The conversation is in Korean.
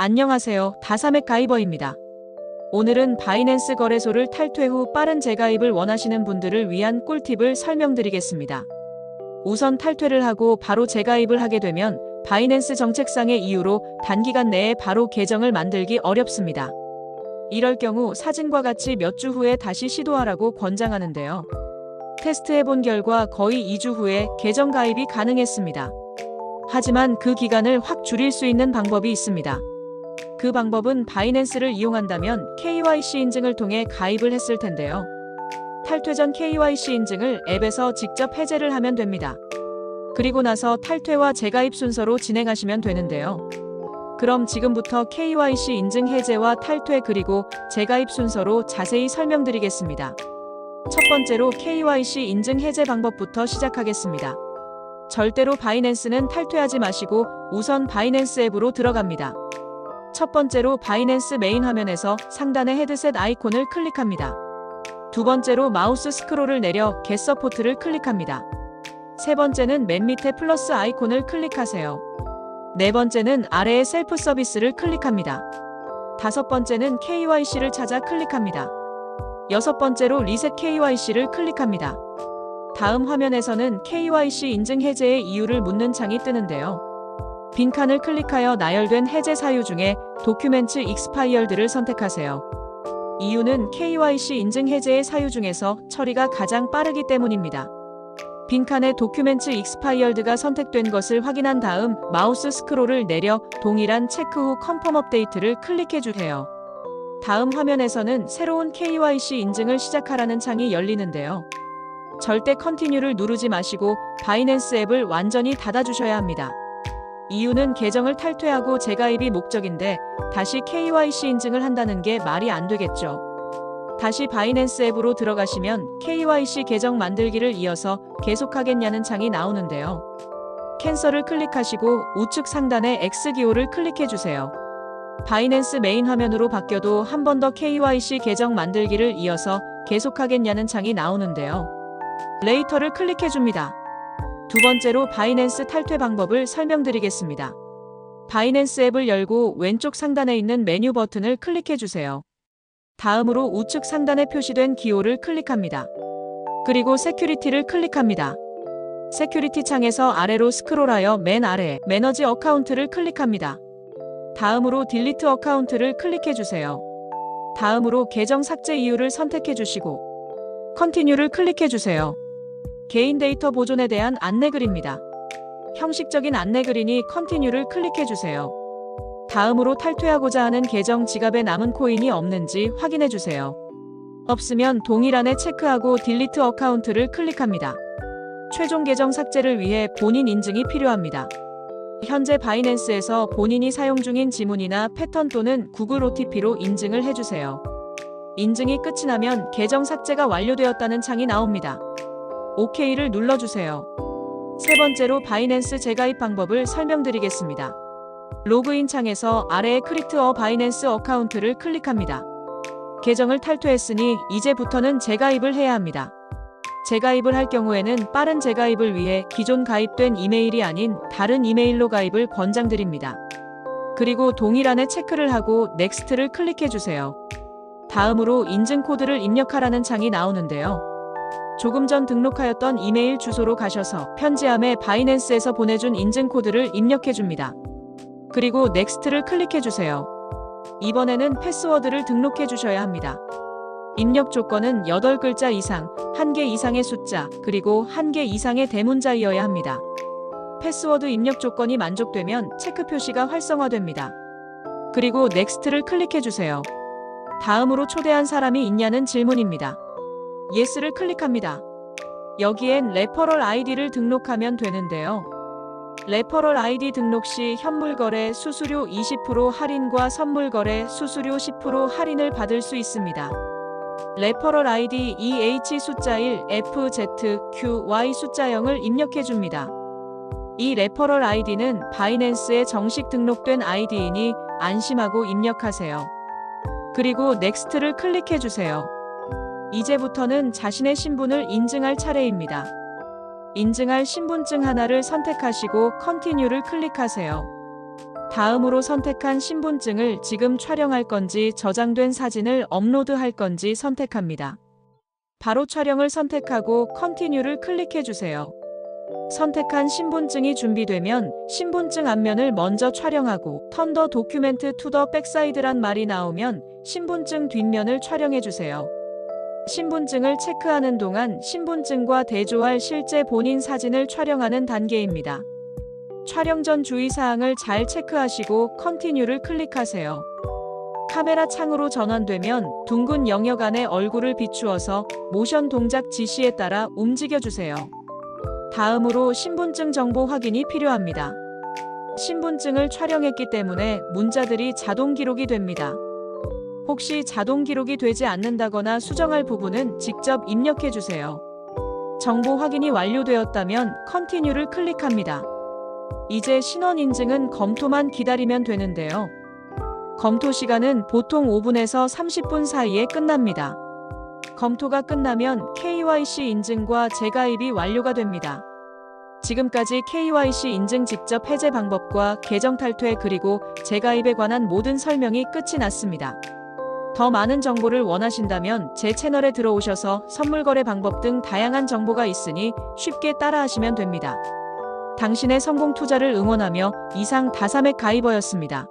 안녕하세요. 다사맥 가이버입니다. 오늘은 바이낸스 거래소를 탈퇴 후 빠른 재가입을 원하시는 분들을 위한 꿀팁을 설명드리겠습니다. 우선 탈퇴를 하고 바로 재가입을 하게 되면 바이낸스 정책상의 이유로 단기간 내에 바로 계정을 만들기 어렵습니다. 이럴 경우 사진과 같이 몇 주 후에 다시 시도하라고 권장하는데요. 테스트해 본 결과 거의 2주 후에 계정 가입이 가능했습니다. 하지만 그 기간을 확 줄일 수 있는 방법이 있습니다. 그 방법은 바이낸스를 이용한다면 KYC 인증을 통해 가입을 했을 텐데요. 탈퇴 전 KYC 인증을 앱에서 직접 해제를 하면 됩니다. 그리고 나서 탈퇴와 재가입 순서로 진행하시면 되는데요. 그럼 지금부터 KYC 인증 해제와 탈퇴 그리고 재가입 순서로 자세히 설명드리겠습니다. 첫 번째로 KYC 인증 해제 방법부터 시작하겠습니다. 절대로 바이낸스는 탈퇴하지 마시고 우선 바이낸스 앱으로 들어갑니다. 첫 번째로 바이낸스 메인 화면에서 상단의 헤드셋 아이콘을 클릭합니다. 두 번째로 마우스 스크롤을 내려 Get 서포트를 클릭합니다. 세 번째는 맨 밑에 플러스 아이콘을 클릭하세요. 네 번째는 아래의 셀프 서비스를 클릭합니다. 다섯 번째는 KYC를 찾아 클릭합니다. 여섯 번째로 리셋 KYC를 클릭합니다. 다음 화면에서는 KYC 인증 해제의 이유를 묻는 창이 뜨는데요. 빈칸을 클릭하여 나열된 해제 사유 중에 도큐멘트 익스파이얼드를 선택하세요. 이유는 KYC 인증 해제의 사유 중에서 처리가 가장 빠르기 때문입니다. 빈칸에 도큐멘트 익스파이얼드가 선택된 것을 확인한 다음 마우스 스크롤을 내려 동일한 체크 후 컨펌 업데이트를 클릭해 주세요. 다음 화면에서는 새로운 KYC 인증을 시작하라는 창이 열리는데요. 절대 컨티뉴를 누르지 마시고 바이낸스 앱을 완전히 닫아주셔야 합니다. 이유는 계정을 탈퇴하고 재가입이 목적인데 다시 KYC 인증을 한다는 게 말이 안 되겠죠. 다시 바이낸스 앱으로 들어가시면 KYC 계정 만들기를 이어서 계속하겠냐는 창이 나오는데요. 캔슬을 클릭하시고 우측 상단의 X 기호를 클릭해 주세요. 바이낸스 메인 화면으로 바뀌어도 한 번 더 KYC 계정 만들기를 이어서 계속하겠냐는 창이 나오는데요. 레이터를 클릭해 줍니다. 두 번째로 바이낸스 탈퇴 방법을 설명드리겠습니다. 바이낸스 앱을 열고 왼쪽 상단에 있는 메뉴 버튼을 클릭해 주세요. 다음으로 우측 상단에 표시된 기호를 클릭합니다. 그리고 세큐리티를 클릭합니다. 세큐리티 창에서 아래로 스크롤하여 맨 아래 매너지 어카운트를 클릭합니다. 다음으로 딜리트 어카운트를 클릭해 주세요. 다음으로 계정 삭제 이유를 선택해 주시고 컨티뉴를 클릭해 주세요. 개인 데이터 보존에 대한 안내글입니다. 형식적인 안내글이니 컨티뉴를 클릭해 주세요. 다음으로 탈퇴하고자 하는 계정 지갑에 남은 코인이 없는지 확인해 주세요. 없으면 동일한에 체크하고 딜리트 어카운트를 클릭합니다. 최종 계정 삭제를 위해 본인 인증이 필요합니다. 현재 바이낸스에서 본인이 사용 중인 지문이나 패턴 또는 구글 OTP로 인증을 해주세요. 인증이 끝이 나면 계정 삭제가 완료되었다는 창이 나옵니다. OK를 눌러주세요. 세 번째로 바이낸스 재가입 방법을 설명드리겠습니다. 로그인 창에서 아래의 크리트 어 바이낸스 어카운트를 클릭합니다. 계정을 탈퇴했으니 이제부터는 재가입을 해야 합니다. 재가입을 할 경우에는 빠른 재가입을 위해 기존 가입된 이메일이 아닌 다른 이메일로 가입을 권장드립니다. 그리고 동일한에 체크를 하고 넥스트를 클릭해 주세요. 다음으로 인증 코드를 입력하라는 창이 나오는데요. 조금 전 등록하였던 이메일 주소로 가셔서 편지함에 바이낸스에서 보내준 인증 코드를 입력해 줍니다. 그리고 넥스트를 클릭해 주세요. 이번에는 패스워드를 등록해 주셔야 합니다. 입력 조건은 8글자 이상, 1개 이상의 숫자, 그리고 1개 이상의 대문자이어야 합니다. 패스워드 입력 조건이 만족되면 체크 표시가 활성화됩니다. 그리고 넥스트를 클릭해 주세요. 다음으로 초대한 사람이 있냐는 질문입니다. 예스를 클릭합니다. 여기엔 레퍼럴 아이디를 등록하면 되는데요. 레퍼럴 아이디 등록 시 현물거래 수수료 20% 할인과 선물거래 수수료 10% 할인을 받을 수 있습니다. 레퍼럴 아이디 EH 숫자 1 FZQY 숫자 0을 입력해 줍니다. 이 레퍼럴 아이디는 바이낸스에 정식 등록된 아이디이니 안심하고 입력하세요. 그리고 넥스트를 클릭해 주세요. 이제부터는 자신의 신분을 인증할 차례입니다. 인증할 신분증 하나를 선택하시고 컨티뉴를 클릭하세요. 다음으로 선택한 신분증을 지금 촬영할 건지 저장된 사진을 업로드할 건지 선택합니다. 바로 촬영을 선택하고 컨티뉴를 클릭해 주세요. 선택한 신분증이 준비되면 신분증 앞면을 먼저 촬영하고 턴더 도큐멘트 투 더 백사이드란 말이 나오면 신분증 뒷면을 촬영해 주세요. 신분증을 체크하는 동안 신분증과 대조할 실제 본인 사진을 촬영하는 단계입니다. 촬영 전 주의사항을 잘 체크하시고 컨티뉴를 클릭하세요. 카메라 창으로 전환되면 둥근 영역 안에 얼굴을 비추어서 모션 동작 지시에 따라 움직여 주세요. 다음으로 신분증 정보 확인이 필요합니다. 신분증을 촬영했기 때문에 문자들이 자동 기록이 됩니다. 혹시 자동 기록이 되지 않는다거나 수정할 부분은 직접 입력해 주세요. 정보 확인이 완료되었다면 컨티뉴를 클릭합니다. 이제 신원 인증은 검토만 기다리면 되는데요. 검토 시간은 보통 5분에서 30분 사이에 끝납니다. 검토가 끝나면 KYC 인증과 재가입이 완료가 됩니다. 지금까지 KYC 인증 직접 해제 방법과 계정 탈퇴 그리고 재가입에 관한 모든 설명이 끝이 났습니다. 더 많은 정보를 원하신다면 제 채널에 들어오셔서 선물 거래 방법 등 다양한 정보가 있으니 쉽게 따라하시면 됩니다. 당신의 성공 투자를 응원하며 이상 다삼의 가이버였습니다.